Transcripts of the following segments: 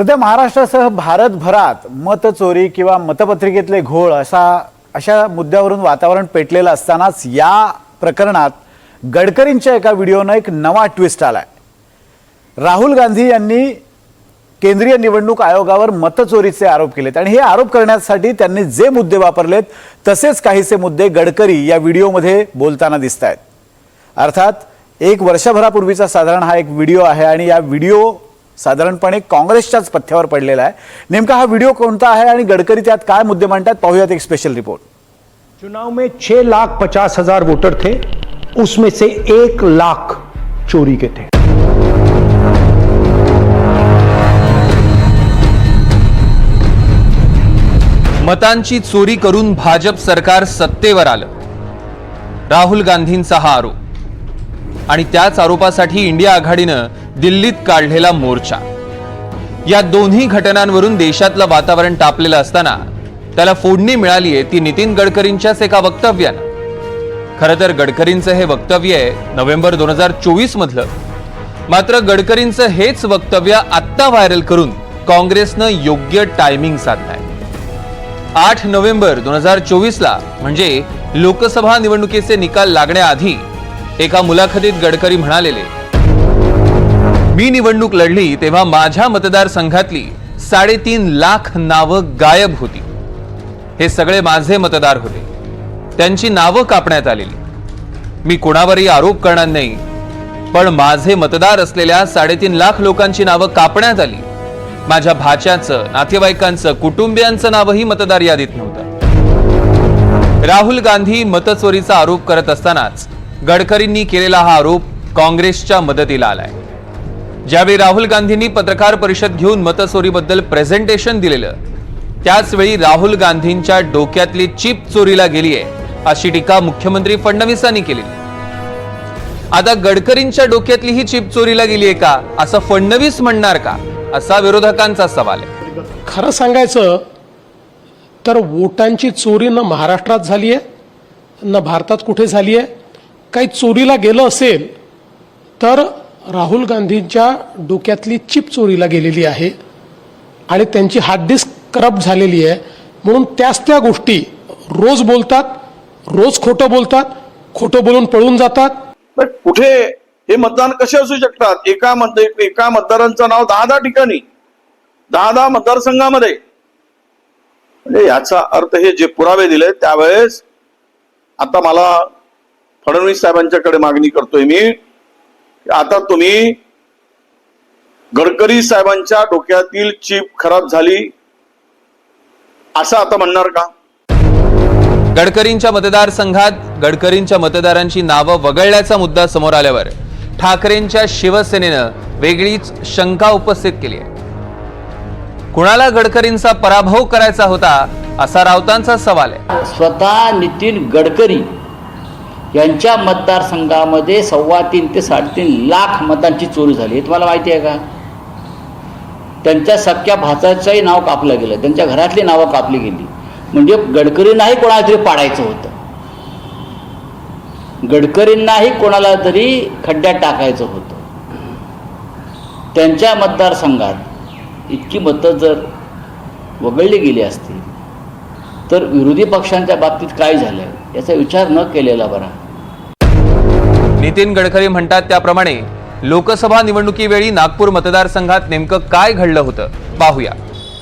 सध्या महाराष्ट्रासह भारतभरात मतचोरी किंवा मतपत्रिकेतले घोळ असा अशा मुद्द्यावरून वातावरण पेटलेलं असतानाच या प्रकरणात गडकरींच्या एका व्हिडिओनं एक नवा ट्विस्ट आला आहे राहुल गांधी यांनी केंद्रीय निवडणूक आयोगावर मतचोरीचे आरोप केलेत. आणि हे आरोप करण्यासाठी त्यांनी जे मुद्दे वापरलेत तसेच काहीसे मुद्दे गडकरी या व्हिडिओमध्ये बोलताना दिसत आहेत अर्थात एक वर्षभरापूर्वीचा साधारण हा एक व्हिडिओ आहे आणि या व्हिडिओ साधारणपणे काँग्रेसच्याच पथ्यावर पडलेला आहे. नेमका हा व्हिडिओ कोणता आहे आणि गडकरी त्यात काय मुद्दे मांडतात? पाहूयात एक स्पेशल रिपोर्ट चुनाव में छह लाख पचास हजार वोटर थे. उसमें से एक लाख चोरी के थे. मतांची चोरी करून भाजप सरकार सत्तेवर आलं. राहुल गांधींचा हा आरोप. आणि त्याच आरोपासाठी इंडिया आघाडीनं दिल्लीत काढलेला मोर्चा. या दोन्ही घटनांवरून देशातलं वातावरण तापलेलं असताना त्याला फोडणी मिळाली आहे ती नितीन गडकरींच्याच एका वक्तव्यानं. खरं तर गडकरींचं हे वक्तव्य आहे नोव्हेंबर दोन हजार चोवीस मधलं. मात्र गडकरींचं हेच वक्तव्य आत्ता व्हायरल करून काँग्रेसनं योग्य टायमिंग साधलाय. आठ नोव्हेंबर दोन हजार चोवीसला म्हणजे लोकसभा निवडणुकीचे निकाल लागण्याआधी एका मुलाखतीत गडकरी म्हणालेले मी निवडणूक लढली तेव्हा माझ्या मतदारसंघातली साडेतीन लाख नावं गायब होती. हे सगळे माझे मतदार होते. त्यांची नावं कापण्यात आलेली. मी कोणावरही आरोप करणार नाही पण माझे मतदार असलेल्या साडेतीन लाख लोकांची नावं कापण्यात आली. माझ्या भाच्याचं नातेवाईकांचं कुटुंबियांचं नावही मतदार यादीत नव्हतं. राहुल गांधी मतचोरीचा आरोप करत असतानाच गडकरींनी केलेला हा आरोप काँग्रेसच्या मदतीला आलाय. ज्यावेळी राहुल गांधींनी पत्रकार परिषद घेऊन मतचोरीबद्दल प्रेझेंटेशन दिलेलं त्याचवेळी राहुल गांधींच्या डोक्यातली चिप चोरीला गेली आहे अशी टीका मुख्यमंत्री फडणवीसांनी केली. आता गडकरींच्या डोक्यातली ही चिप चोरीला गेली आहे का असं फडणवीस म्हणणार का असा विरोधकांचा सवाल आहे. खरं सांगायचं तर वोटांची चोरी न महाराष्ट्रात झाली आहे न भारतात कुठे झाली आहे काही चोरीला गेलं असेल तर राहुल गांधींच्या डोक्यातली चिप चोरीला गेलेली आहे आणि त्यांची हार्ड डिस्क करप्ट झालेली आहे. म्हणून त्याच त्या गोष्टी रोज बोलतात रोज खोटं बोलतात खोटं बोलून पळून जातात. पण कुठे हे मतदान कसे असू शकतात? एका मत एका मतदारांचं नाव दहा दहा ठिकाणी दहा दहा मतदारसंघामध्ये. म्हणजे याचा अर्थ हे जे पुरावे दिले त्यावेळेस आता मला फडणवीस साहेबांच्याकडे मागणी करतोय मी. आता तुम्ही गडकरी साहेबांच्या डोक्यातील चीप खराब झाली असं आता म्हणणार का? गडकरींच्या मतदारसंघात गडकरींच्या मतदारांची नावं वगळल्याचा मुद्दा समोर आल्यावर ठाकरेंच्या शिवसेनेनं वेगळीच शंका उपस्थित केली आहे. कुणाला गडकरींचा पराभव करायचा होता असा राऊतांचा सवाल आहे. स्वतः नितीन गडकरी यांच्या मतदारसंघामध्ये सव्वा तीन ते साडेतीन लाख मतांची चोरी झाली. हे तुम्हाला माहिती आहे का? त्यांच्या सख्या भाचाचंही नाव कापलं गेलं. त्यांच्या घरातली नावं कापली गेली. म्हणजे गडकरींनाही कोणाला तरी पाडायचं होतं. गडकरींनाही कोणाला तरी खड्ड्यात टाकायचं होतं. त्यांच्या मतदारसंघात इतकी मतं जर वगळली गेली असतील तर विरोधी पक्षांच्या बाबतीत काय झालं? याचा विचार न केलेला बरा. नितीन गडकरी म्हणतात त्याप्रमाणे लोकसभा निवडणुकीवेळी नागपूर मतदारसंघात नेमकं काय घडलं होतं? पाहूया.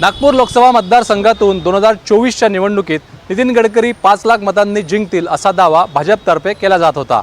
नागपूर लोकसभा मतदारसंघातून दोन हजार चोवीसच्या निवडणुकीत नितीन गडकरी पाच लाख मतांनी जिंकतील असा दावा भाजपतर्फे केला जात होता.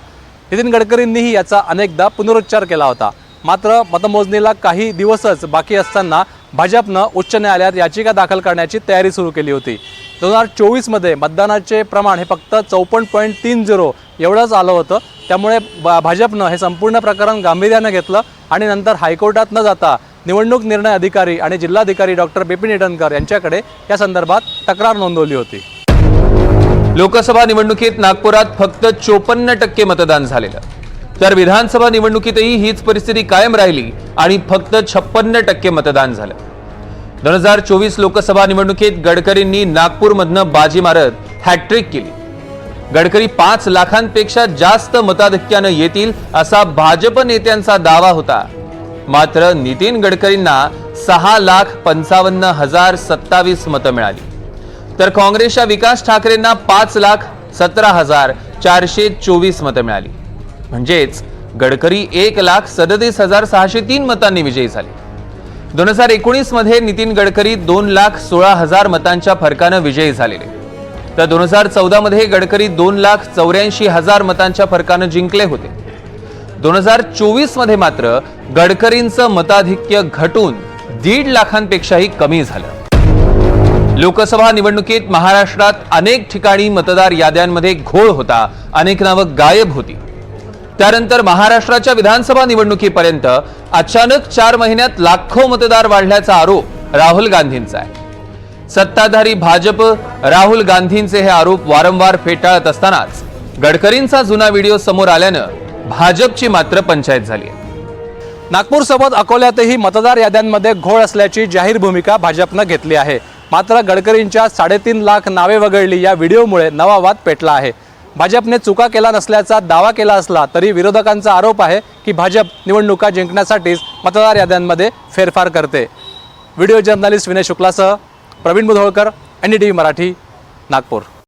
नितीन गडकरींनीही याचा अनेकदा पुनरुच्चार केला होता. मात्र मतमोजणीला काही दिवसच बाकी असताना भाजपनं उच्च न्यायालयात याचिका दाखल करण्याची तयारी सुरू केली होती. दोन हजार चोवीसमध्ये मतदानाचे प्रमाण हे फक्त चौपन्न पॉईंट तीन झिरो एवढंच आलं होतं. त्यामुळे भाजपनं हे संपूर्ण प्रकरण गांभीर्यानं घेतलं आणि नंतर हायकोर्टात न जाता निवडणूक निर्णय अधिकारी आणि जिल्हाधिकारी डॉक्टर बिपिन इटनकर यांच्याकडे या संदर्भात तक्रार नोंदवली होती. लोकसभा निवडणुकीत नागपुरात फक्त चोपन्न टक्के मतदान झालेलं. तर विधानसभा निवडणुकीतही हीच परिस्थिती कायम राहिली आणि फक्त छप्पन्न टक्के मतदान झालं. दोन हजार चोवीस लोकसभा निवडणुकीत गडकरींनी नागपूरमधनं बाजी मारत हॅट्रिक केली. गडकरी पाच लाखांपेक्षा जास्त मताधिक्यानं येतील असा भाजप नेत्यांचा दावा होता. मात्र नितीन गडकरींना सहा लाख पंचावन्न हजार सत्तावीस मतं मिळाली. तर काँग्रेसच्या विकास ठाकरेंना पाच लाख सतरा हजार चारशे चोवीस मतं मिळाली. म्हणजेच गडकरी एक लाख सदतीस हजार सहाशे तीन मतांनी विजयी झाले. दोन हजार एकोणीसमध्ये नितीन गडकरी दोन लाख सोळा हजार मतांच्या फरकानं विजयी झालेले. तर दोन हजार चौदा मध्ये गडकरी दोन लाख चौऱ्याऐंशी हजार मतांच्या फरकानं जिंकले होते. दोन हजार चोवीसमध्ये मात्र गडकरींचं मताधिक्य घटून दीड लाखांपेक्षाही कमी झालं. लोकसभा निवडणुकीत महाराष्ट्रात अनेक ठिकाणी मतदार याद्यांमध्ये घोळ होता अनेक नावं गायब होती. त्यानंतर महाराष्ट्राच्या विधानसभा निवडणुकीपर्यंत अचानक चार महिन्यात लाखो मतदार वाढल्याचा आरोप राहुल गांधींचा आहे. सत्ताधारी भाजप राहुल गांधींचे हे आरोप वारंवार फेटाळत असतानाच गडकरींचा जुना व्हिडिओ समोर आल्यानं भाजपची मात्र पंचायत झाली आहे. नागपूरसोबत अकोल्यातही मतदार याद्यांमध्ये घोळ असल्याची जाहीर भूमिका भाजपनं घेतली आहे. मात्र गडकरींच्या साडेतीन लाख नावे वगळली या व्हिडिओमुळे नवा वाद पेटला आहे. भाजपने चुका केला नसल्याचा दावा केला असला तरी विरोधकांचा आरोप आहे की भाजप निवडणुका जिंकण्यासाठीच मतदार याद्यांमध्ये फेरफार करते. Video journalist Vinay शुक्लासह Praveen Mudholkar N D T V Marathi Nagpur.